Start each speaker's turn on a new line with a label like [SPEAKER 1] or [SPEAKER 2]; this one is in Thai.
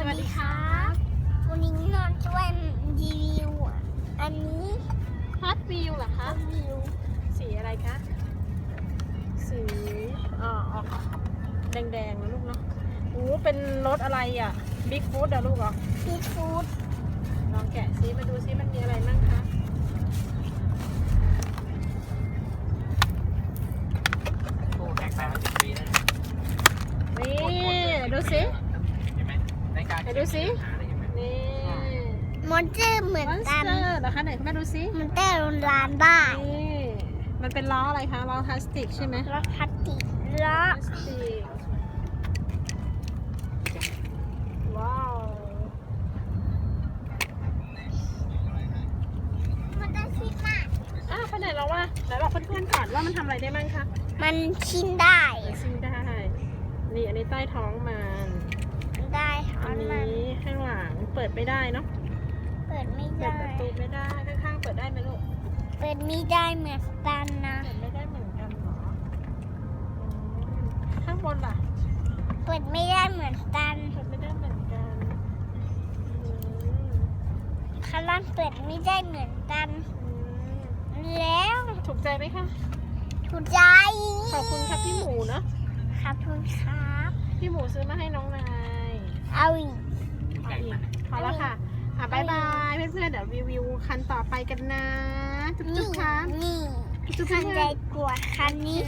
[SPEAKER 1] สวัสดีครับ
[SPEAKER 2] วันนี้นอนช่วยรีวิวอะอันนี้
[SPEAKER 1] ฮอตวิวเหรอคะ
[SPEAKER 2] รีวิว
[SPEAKER 1] สีอะไรคะ สีอ่าออกแดงๆนะลูกเนาะโอ้เป็นรถอะไรอะบิ๊กฟูดอะลูกเหรอ
[SPEAKER 2] พีทฟู้ด
[SPEAKER 1] ลองแกะซิมาดูซิมันมีอะไรมั่งคะ
[SPEAKER 3] โอ้แตกต่างกันสิบปีแล้วนะ
[SPEAKER 1] นี่ดูซิ
[SPEAKER 3] เห็นไหมในการ
[SPEAKER 1] ไหนดูสิ
[SPEAKER 3] หาได้เห็นไหม
[SPEAKER 1] นี่
[SPEAKER 2] มอนเตอร์เหมือน
[SPEAKER 1] มอนส
[SPEAKER 2] กัน
[SPEAKER 1] เตอร์เหรอคะไหนคุณแม่ดูซิ
[SPEAKER 2] มอนเตอร์ร้านบ้าน
[SPEAKER 1] นี่มันเป็นล้ออะไรคะล้อพลาสติกใช่ไหม
[SPEAKER 2] รถพลาสติก
[SPEAKER 1] พ
[SPEAKER 2] ล้อ
[SPEAKER 1] ลาสติกว้าว
[SPEAKER 2] มันได้ชิ้นมาก
[SPEAKER 1] อ้าวไปไหนแล้ววะไหนบอกเพื่อนๆก่อนว่ามันทำอะไรได้มั่งคะ
[SPEAKER 2] มันชิ้นได้
[SPEAKER 1] ซิมได้ นี่อันนี้ใต้ท้องมัน
[SPEAKER 2] มันได้ถอ
[SPEAKER 1] อั
[SPEAKER 2] น
[SPEAKER 1] น
[SPEAKER 2] มัน
[SPEAKER 1] นี้ข้างหลัง เปิดไม่ได้เนาะ
[SPEAKER 2] เปิดไม่
[SPEAKER 1] เปิด
[SPEAKER 2] ได้
[SPEAKER 1] ประตูไม่ได้ ข้างๆเปิดได้ไหมลูก
[SPEAKER 2] เปิดไม่ได้เหมือนกันนะ
[SPEAKER 1] เปิดไม่ได้เหมือนกันเหรออืมข้างบนล่ะ
[SPEAKER 2] เปิดไม่ได้เหมือนกัน
[SPEAKER 1] เปิดไม่ได้เหมือนกันอืม
[SPEAKER 2] ข้างล่างเปิดไม่ได้เหมือนกัน
[SPEAKER 1] อืม
[SPEAKER 2] แล้ว
[SPEAKER 1] ถูกใจไหมคะ
[SPEAKER 2] ถูกใจ
[SPEAKER 1] ขอบคุณครับพี่หมูเนาะ
[SPEAKER 2] ครับคุณครับ
[SPEAKER 1] พี่หมูซื้อมาให้น้องนาย
[SPEAKER 2] เอาอีก
[SPEAKER 1] เอาอีกพอแล้วค่ะ อะบายบายเพื่อนๆเดี๋ยวรีวิวคันต่อไปกันนะ จุ๊บๆค่ะ
[SPEAKER 2] นี่
[SPEAKER 1] จุ๊บๆ
[SPEAKER 2] คัน
[SPEAKER 1] ค่ะ
[SPEAKER 2] ใหญ่กว่าคันนี้